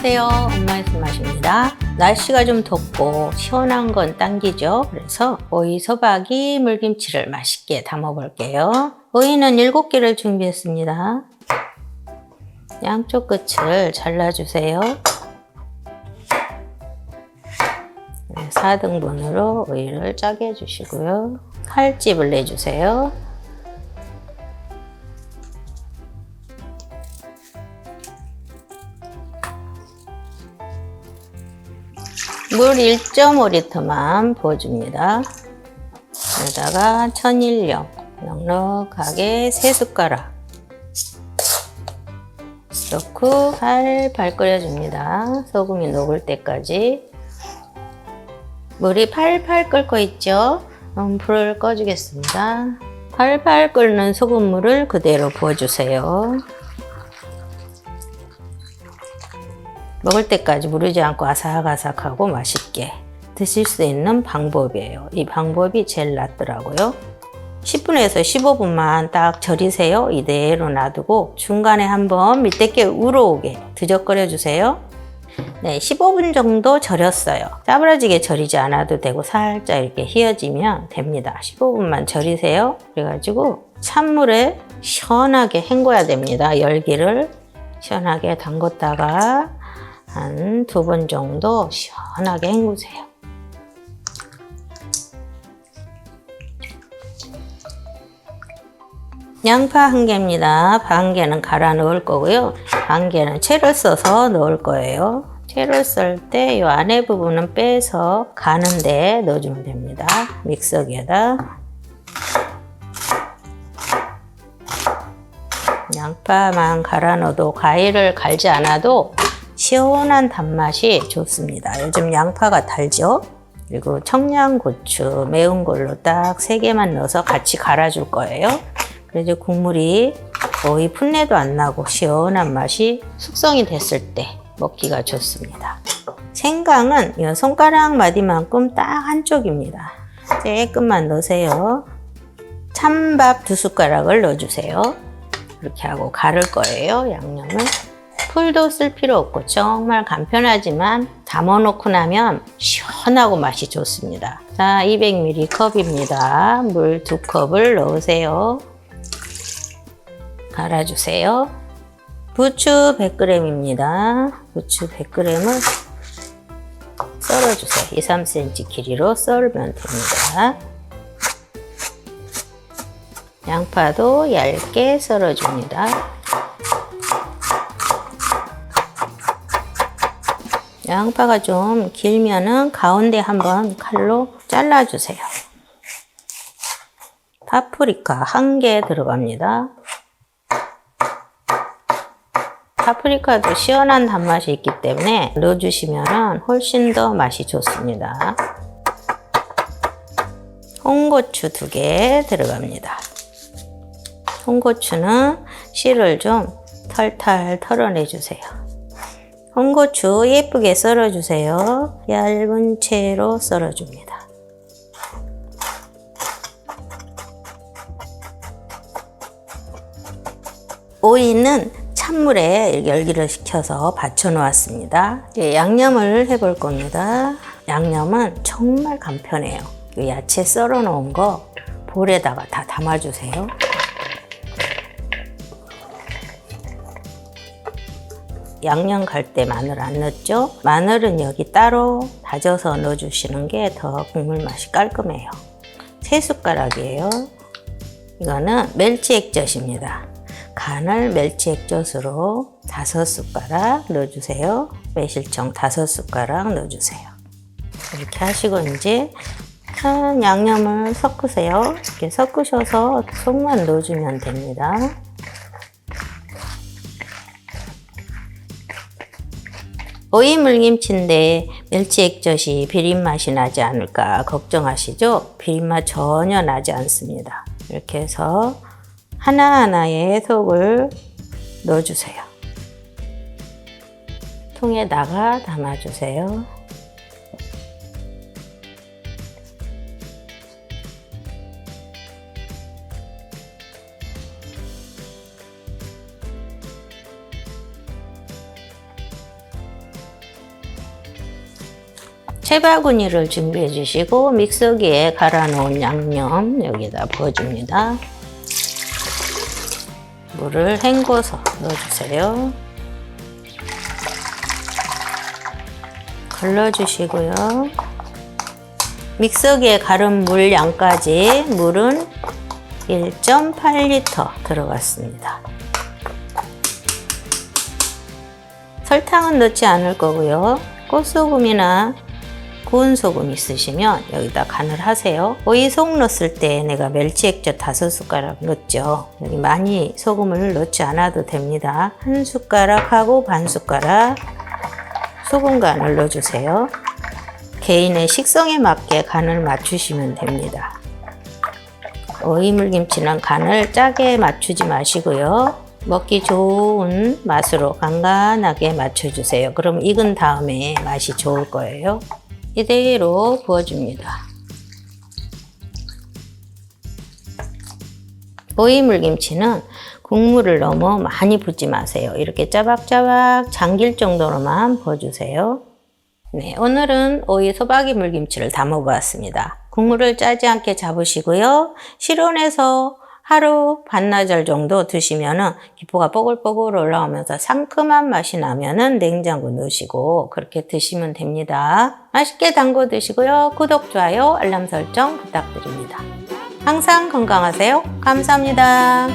안녕하세요. 엄마의 손맛입니다. 날씨가 좀 덥고 시원한 건 당기죠. 그래서 오이 소박이 물김치를 맛있게 담아 볼게요. 오이는 7개를 준비했습니다. 양쪽 끝을 잘라주세요. 4등분으로 오이를 짜게 해주시고요. 칼집을 내주세요. 물 1.5리터만 부어줍니다. 여기다가 천일염 넉넉하게 3숟가락 넣고 팔팔 끓여줍니다. 소금이 녹을 때까지 물이 팔팔 끓고 있죠? 그럼 불을 꺼주겠습니다. 팔팔 끓는 소금물을 그대로 부어주세요. 먹을 때까지 무르지 않고 아삭아삭하고 맛있게 드실 수 있는 방법이에요. 이 방법이 제일 낫더라고요. 10분에서 15분만 딱 절이세요. 이대로 놔두고 중간에 한번 밑에께 우러오게 드적거려 주세요. 네, 15분 정도 절였어요. 짜부러지게 절이지 않아도 되고 살짝 이렇게 휘어지면 됩니다. 15분만 절이세요. 그래가지고 찬물에 시원하게 헹궈야 됩니다. 열기를 시원하게 담궜다가 한 두 번 정도 시원하게 헹구세요. 양파 한 개입니다. 반 개는 갈아 넣을 거고요. 반 개는 채를 써서 넣을 거예요. 채를 썰 때 이 안에 부분은 빼서 가는데 넣어주면 됩니다. 믹서기에다 양파만 갈아 넣어도 과일을 갈지 않아도 시원한 단맛이 좋습니다. 요즘 양파가 달죠? 그리고 청양고추 매운 걸로 딱세 개만 넣어서 같이 갈아줄 거예요. 그래서 국물이 거의 풋내도 안 나고 시원한 맛이 숙성이 됐을 때 먹기가 좋습니다. 생강은 이 손가락 마디만큼 딱 한쪽입니다. 조금만 넣으세요. 찬밥 두 숟가락을 넣어주세요. 이렇게 하고 가를 거예요, 양념을. 풀도 쓸 필요 없고 정말 간편하지만 담아놓고 나면 시원하고 맛이 좋습니다. 자, 200ml 컵입니다. 물 두 컵을 넣으세요. 갈아주세요. 부추 100g입니다. 부추 100g을 썰어주세요. 2, 3cm 길이로 썰면 됩니다. 양파도 얇게 썰어줍니다. 양파가 좀 길면은 가운데 한번 칼로 잘라주세요. 파프리카 한 개 들어갑니다. 파프리카도 시원한 단맛이 있기 때문에 넣어주시면 훨씬 더 맛이 좋습니다. 홍고추 두 개 들어갑니다. 홍고추는 씨를 좀 털털 털어내주세요. 홍고추 예쁘게 썰어주세요. 얇은 채로 썰어줍니다. 오이는 찬물에 열기를 식혀서 받쳐 놓았습니다. 이제 양념을 해볼 겁니다. 양념은 정말 간편해요. 이 야채 썰어 놓은 거 볼에다가 다 담아주세요. 양념 갈 때 마늘 안 넣었죠? 마늘은 여기 따로 다져서 넣어주시는 게 더 국물 맛이 깔끔해요. 세 숟가락이에요. 이거는 멸치 액젓입니다. 간을 멸치 액젓으로 다섯 숟가락 넣어주세요. 매실청 다섯 숟가락 넣어주세요. 이렇게 하시고 이제 한 양념을 섞으세요. 이렇게 섞으셔서 속만 넣어주면 됩니다. 오이 물김치인데 멸치 액젓이 비린 맛이 나지 않을까 걱정하시죠? 비린 맛 전혀 나지 않습니다. 이렇게 해서 하나하나의 속을 넣어주세요. 통에다가 담아주세요. 채바구니를 준비해 주시고 믹서기에 갈아 놓은 양념 여기다 부어줍니다. 물을 헹궈서 넣어주세요. 걸러주시고요. 믹서기에 갈은 물 양까지 물은 1.8리터 들어갔습니다. 설탕은 넣지 않을 거고요. 꽃소금이나 구운 소금 있으시면 여기다 간을 하세요. 오이 속 넣었을 때 내가 멸치 액젓 다섯 숟가락 넣었죠. 여기 많이 소금을 넣지 않아도 됩니다. 한 숟가락하고 반 숟가락 소금 간을 넣어주세요. 개인의 식성에 맞게 간을 맞추시면 됩니다. 오이 물김치는 간을 짜게 맞추지 마시고요. 먹기 좋은 맛으로 간간하게 맞춰주세요. 그럼 익은 다음에 맛이 좋을 거예요. 이대로 부어줍니다. 오이 물김치는 국물을 너무 많이 붓지 마세요. 이렇게 짜박짜박 잠길 정도로만 부어주세요. 네, 오늘은 오이 소박이 물김치를 담아 보았습니다. 국물을 짜지 않게 잡으시고요. 실온에서 하루 반나절 정도 두시면은 기포가 뽀글뽀글 올라오면서 상큼한 맛이 나면은 냉장고 넣으시고 그렇게 드시면 됩니다. 맛있게 담궈 드시고요. 구독, 좋아요, 알람 설정 부탁드립니다. 항상 건강하세요. 감사합니다.